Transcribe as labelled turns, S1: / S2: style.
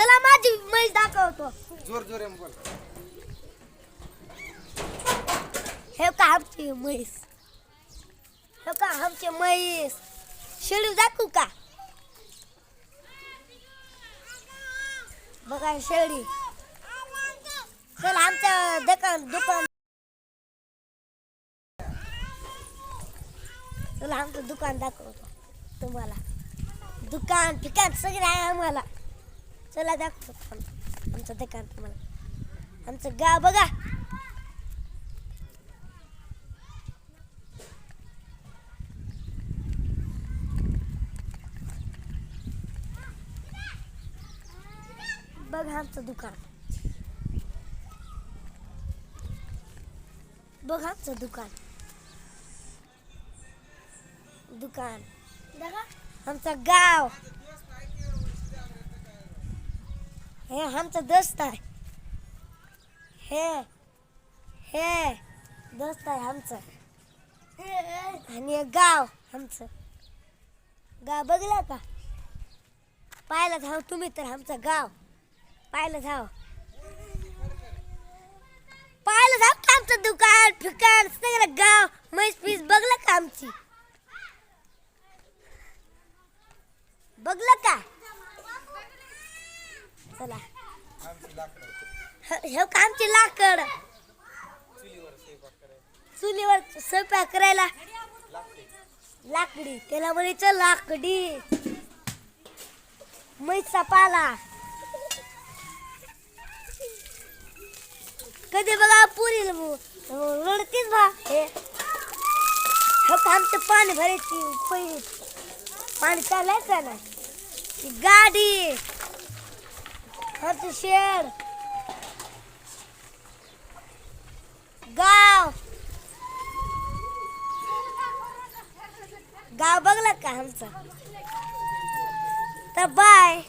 S1: चला माझी म्हैस दाखवतो.
S2: जोर जोर बोल.
S1: हे का आमची म्हैस हे का आमची म्हैस शेळी दाखवू का? बघा शेळी. चला आमचं दुकान दुकान चला आमचं दुकान दाखवतो तुम्हाला. दुकान ठिकाण सगळे आहे आम्हाला. चला दाखवतो आम- आमचं दुकान तुम्हाला. आमचं गाव बघा. बघ आमचं दुकान. बघ आमचं दुकान. दुकान. आमचं गाव. हे आमचं दोस्त आहे. हे हे दोस्त आहे आमचं. आणि गाव आमचं. गाव बघला का? पाहायला धाव तुम्ही तर आमचं गाव. पाहिलं धाव पाहिलं धाव का आमचं दुकान फिकान सगळं गाव म्हैस पीस बघलं का आमची? बघलं का? चला. ह- का आमची लाकड? चुलीवर स्वयंपाक करायला. लाकडी. त्याला म्हणायचं लाकडी. म्हैसचा पाला. कधी बघा पुरी रडतीच बा हे. हे आमचं पाणी भरायची पै पाणी चालायचं ना गाडी. आमचं शेड गाव गाव बघलं का आमचं. तर बाय